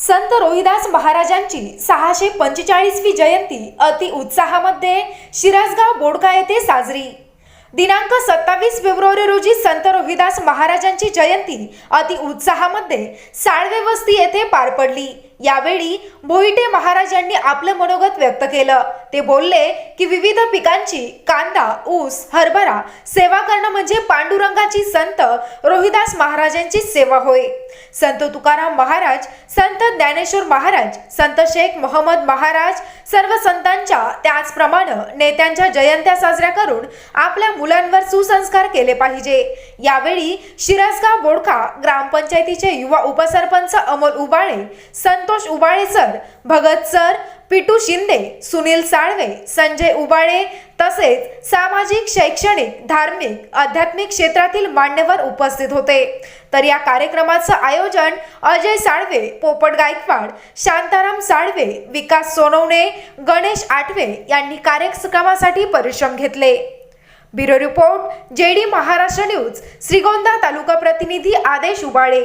संत रोहिदास महाराजांची सहाशे पंचेचाळीसवी जयंती अति उत्साहामध्ये शिरासगाव बोडका येथे साजरी. दिनांक सत्तावीस फेब्रुवारी रोजी संत रोहिदास महाराजांची जयंती अति उत्साहामध्ये साळवे वस्ती येथे पार पडली. यावेळी भोईटे महाराज यांनी आपलं मनोगत व्यक्त केलं. ते बोलले की विविध पिकांची कांदा ऊस हरभरा सेवा करणं म्हणजे पांडुरंगाची संत रोहिदास महाराजांची सेवा होय. संत तुकाराम महाराज संत ज्ञानेश्वर महाराज संत शेख मोहम्मद महाराज सर्व संतांच्या त्याचप्रमाणे नेत्यांच्या जयंत्या साजऱ्या करून आपल्या मुलांवर सुसंस्कार केले पाहिजे. यावेळी शिरसगाव बोडखा ग्रामपंचायतीचे युवा उपसरपंच अमोल उबाळे संतोष उबाळे सर भगत सर पिटू शिंदे सुनील साळवे संजय उबाळे तसेच सामाजिक शैक्षणिक धार्मिक आध्यात्मिक क्षेत्रातील मान्यवर उपस्थित होते. तर या कार्यक्रमाचं आयोजन अजय साळवे पोपट गायकवाड शांताराम साळवे विकास सोनवणे गणेश आठवे यांनी कार्यक्रमासाठी परिश्रम घेतले. Bureau report JD Maharashtra news Shrigonda taluka प्रतिनिधी आदेश उबाळे.